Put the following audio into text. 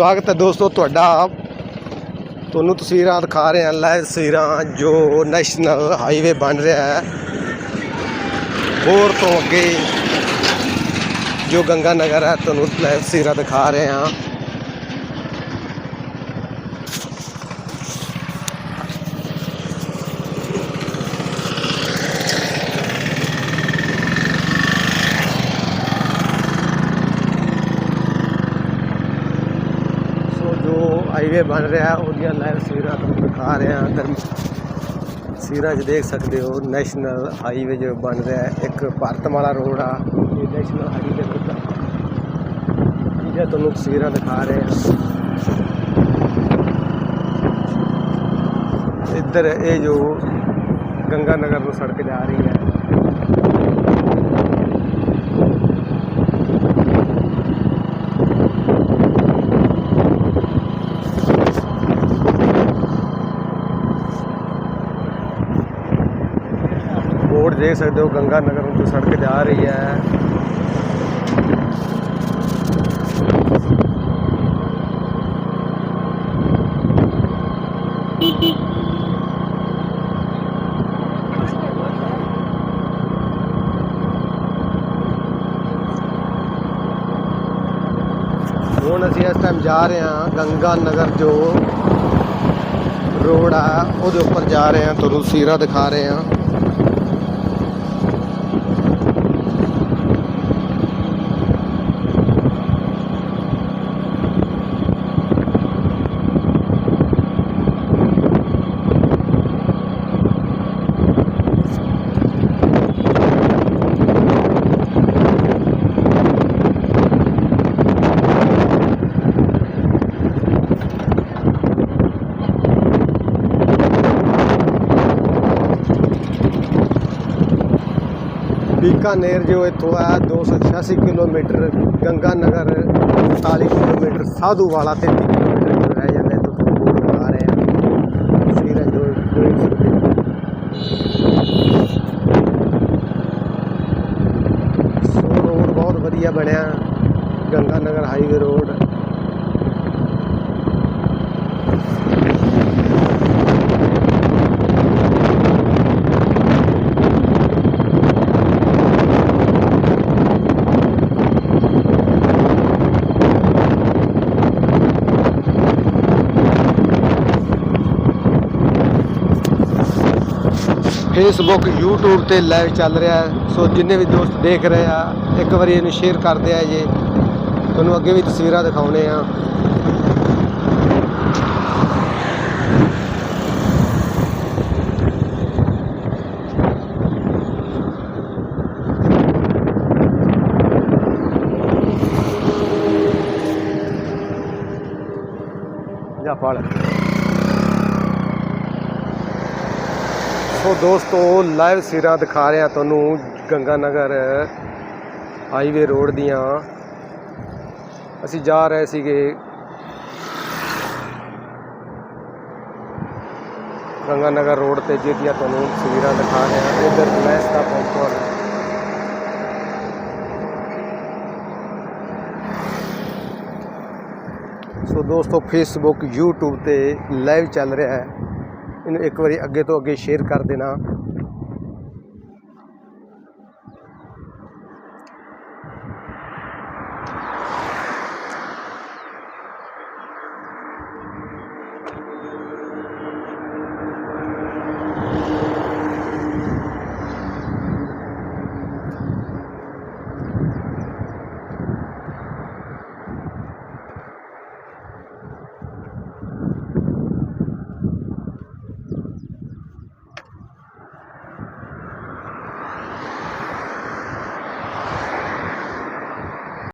ਸਵਾਗਤ ਹੈ ਦੋਸਤੋ ਤੁਹਾਡਾ ਤੁਹਾਨੂੰ ਤਸਵੀਰਾਂ ਦਿਖਾ ਰਹੇ ਹਾਂ, ਲਾਈਵ ਤਸਵੀਰਾਂ ਜੋ ਨੈਸ਼ਨਲ ਹਾਈਵੇ ਬਣ ਰਿਹਾ ਹੈ। ਹੋਰ ਤੋਂ ਅੱਗੇ ਜੋ ਗੰਗਾ ਨਗਰ ਹੈ, ਤੁਹਾਨੂੰ ਲਾਈਵ ਤਸਵੀਰਾਂ ਦਿਖਾ ਰਹੇ ਹਾਂ ਸੋ ਜੋ ਹਾਈਵੇ ਬਣ ਰਿਹਾ ਉਹਦੀਆਂ ਲਾਈਵ ਤਸਵੀਰਾਂ ਤੁਹਾਨੂੰ ਦਿਖਾ ਰਿਹਾ ਹਾਂ। ਤਸਵੀਰਾਂ 'ਚ ਦੇਖ ਸਕਦੇ ਹੋ ਨੈਸ਼ਨਲ ਹਾਈਵੇ ਜੋ ਬਣ ਰਿਹਾ ਇੱਕ ਭਾਰਤਮਾਲਾ ਰੋਡ ਆ। ਇਹ ਨੈਸ਼ਨਲ ਹਾਈਵੇ ਦਾ ਇਹ ਤੁਹਾਨੂੰ ਤਸਵੀਰਾਂ ਦਿਖਾ ਰਹੇ ਹਾਂ। ਇੱਧਰ ਇਹ ਜੋ ਗੰਗਾ ਨਗਰ ਨੂੰ ਸੜਕ ਜਾ ਰਹੀ ਹੈ ਰੋਡ ਦੇਖ ਸਕਦੇ ਹੋ, ਗੰਗਾ ਨਗਰ ਨੂੰ ਜੋ ਸੜਕ ਜਾ ਰਹੀ ਹੈ। ਹੁਣ ਅਸੀਂ ਇਸ ਟਾਈਮ ਜਾ ਰਹੇ ਹਾਂ ਗੰਗਾ ਨਗਰ ਜੋ ਰੋਡ ਆ, ਉਹਦੇ ਉੱਪਰ ਜਾ ਰਹੇ ਹਾਂ, ਤੁਹਾਨੂੰ ਸੀਰਾ ਦਿਖਾ ਰਹੇ ਹਾਂ। ਬੀਕਾਨੇਰ ਜੋ ਇੱਥੋਂ ਆ 286 kilometre Ganga Nagar 40 kilometre Sadhuwala 33 kilometre ਜੋ ਰਹਿ ਜਾਂਦਾ ਇੱਥੋਂ ਤੋਂ ਬੋਰਡ ਬਣਾ ਰਹੇ ਆ ਸੀਰਾ ਜੋ ਦੇਖ ਸਕਦੇ ਹੋ ਸੋ ਰੋਡ ਬਹੁਤ ਵਧੀਆ ਫੇਸਬੁੱਕ YouTube ਤੇ ਲਾਈਵ ਚੱਲ ਰਿਹਾ ਹੈ। ਸੋ ਜਿੰਨੇ ਵੀ ਦੋਸਤ ਦੇਖ ਰਹੇ ਆ, ਇੱਕ ਵਾਰੀ ਇਹਨੂੰ ਸ਼ੇਅਰ ਕਰਦੇ ਆ ਜੇ। ਤੁਹਾਨੂੰ ਅੱਗੇ ਵੀ ਤਸਵੀਰਾਂ ਦਿਖਾਉਣੇ ਆ। ਜਾ ਫੜ। ਸੋ ਦੋਸਤੋ ਲਾਈਵ ਸਿਰਾਂ ਦਿਖਾ ਰਿਹਾ ਤੁਹਾਨੂੰ ਗੰਗਾ ਨਗਰ ਹਾਈਵੇ ਰੋਡ ਦੀਆਂ। ਅਸੀਂ ਜਾ ਰਹੇ ਸੀਗੇ ਗੰਗਾ ਨਗਰ ਰੋਡ ਤੇ, ਜਿਹੜੀਆਂ ਤੁਹਾਨੂੰ ਤਸਵੀਰਾਂ ਦਿਖਾ ਰਹੇ। ਹਾਂ ਇਧਰ ਮੈਸ ਦਾ ਪੌਪਕੌਰਨ ਸੋ ਦੋਸਤੋ ਫੇਸਬੁੱਕ YouTube ਤੇ ਲਾਈਵ ਚੱਲ ਰਿਹਾ ਹੈ। ਇਹਨੂੰ ਇੱਕ ਵਾਰੀ ਅੱਗੇ ਤੋਂ ਅੱਗੇ ਸ਼ੇਅਰ ਕਰ ਦੇਣਾ।